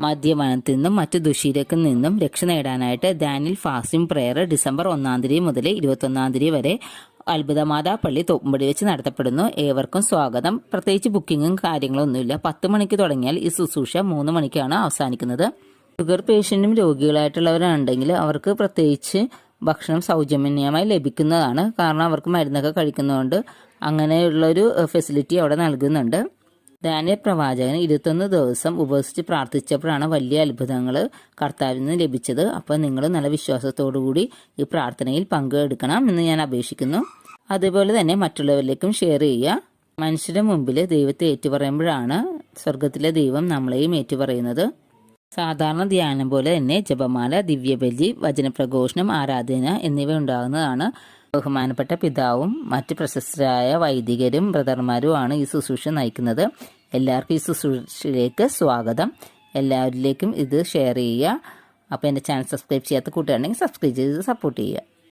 മദ്യപാനത്തിൽ നിന്നും മറ്റു ദുശീലത്തിൽ നിന്നും രക്ഷ നേടാനായിട്ട് ദാനിൽ ഫാസ്റ്റിംഗ് പ്രെയർ ഡിസംബർ ഒന്നാം തീയതി മുതൽ ഇരുപത്തൊന്നാം തീയതി വരെ അത്ഭുതമാതാ പള്ളി തോപ്പുംപടി വെച്ച് നടത്തപ്പെടുന്നു. ഏവർക്കും സ്വാഗതം. പ്രത്യേകിച്ച് ബുക്കിങ്ങും കാര്യങ്ങളൊന്നുമില്ല. പത്ത് മണിക്ക് തുടങ്ങിയാൽ ഈ ശുശ്രൂഷ മൂന്ന് മണിക്കാണ് അവസാനിക്കുന്നത്. ഷുഗർ പേഷ്യന്റും രോഗികളായിട്ടുള്ളവരുണ്ടെങ്കിൽ അവർക്ക് പ്രത്യേകിച്ച് ഭക്ഷണം സൗജന്യമായി ലഭിക്കുന്നതാണ്. കാരണം അവർക്ക് മരുന്നൊക്കെ കഴിക്കുന്നതുകൊണ്ട് അങ്ങനെയുള്ളൊരു ഫെസിലിറ്റി അവിടെ നൽകുന്നുണ്ട്. ദാനിയൽ പ്രവാചകൻ ഇരുപത്തൊന്ന് ദിവസം ഉപവസിച്ച് പ്രാർത്ഥിച്ചപ്പോഴാണ് വലിയ അത്ഭുതങ്ങൾ കർത്താവിൽ നിന്ന് ലഭിച്ചത്. അപ്പോൾ നിങ്ങൾ നല്ല വിശ്വാസത്തോടു കൂടി ഈ പ്രാർത്ഥനയിൽ പങ്കെടുക്കണം എന്ന് ഞാൻ അപേക്ഷിക്കുന്നു. അതുപോലെ തന്നെ മറ്റുള്ളവരിലേക്കും ഷെയർ ചെയ്യുക. മനുഷ്യരുടെ മുമ്പിൽ ദൈവത്തെ ഏറ്റുപറയുമ്പോഴാണ് സ്വർഗത്തിലെ ദൈവം നമ്മളെയും ഏറ്റുപറയുന്നത്. സാധാരണ ധ്യാനം പോലെ തന്നെ ജപമാല ദിവ്യബലി വചനപ്രഘോഷണം ആരാധന എന്നിവ ഉണ്ടാകുന്നതാണ് ബഹുമാനപ്പെട്ട പിതാവും മറ്റ് പ്രശസ്തരായ വൈദികരും ബ്രദർമാരുമാണ് ഈ ശുശ്രൂഷ നയിക്കുന്നത്. എല്ലാവർക്കും ഈ ശുശ്രൂഷയിലേക്ക് സ്വാഗതം. എല്ലാവരിലേക്കും ഇത് ഷെയർ ചെയ്യുക. അപ്പോൾ എന്റെ ചാനൽ സബ്സ്ക്രൈബ് ചെയ്യാത്ത കൂട്ടുകാരുണ്ടെങ്കിൽ സബ്സ്ക്രൈബ് ചെയ്ത് സപ്പോർട്ട് ചെയ്യുക.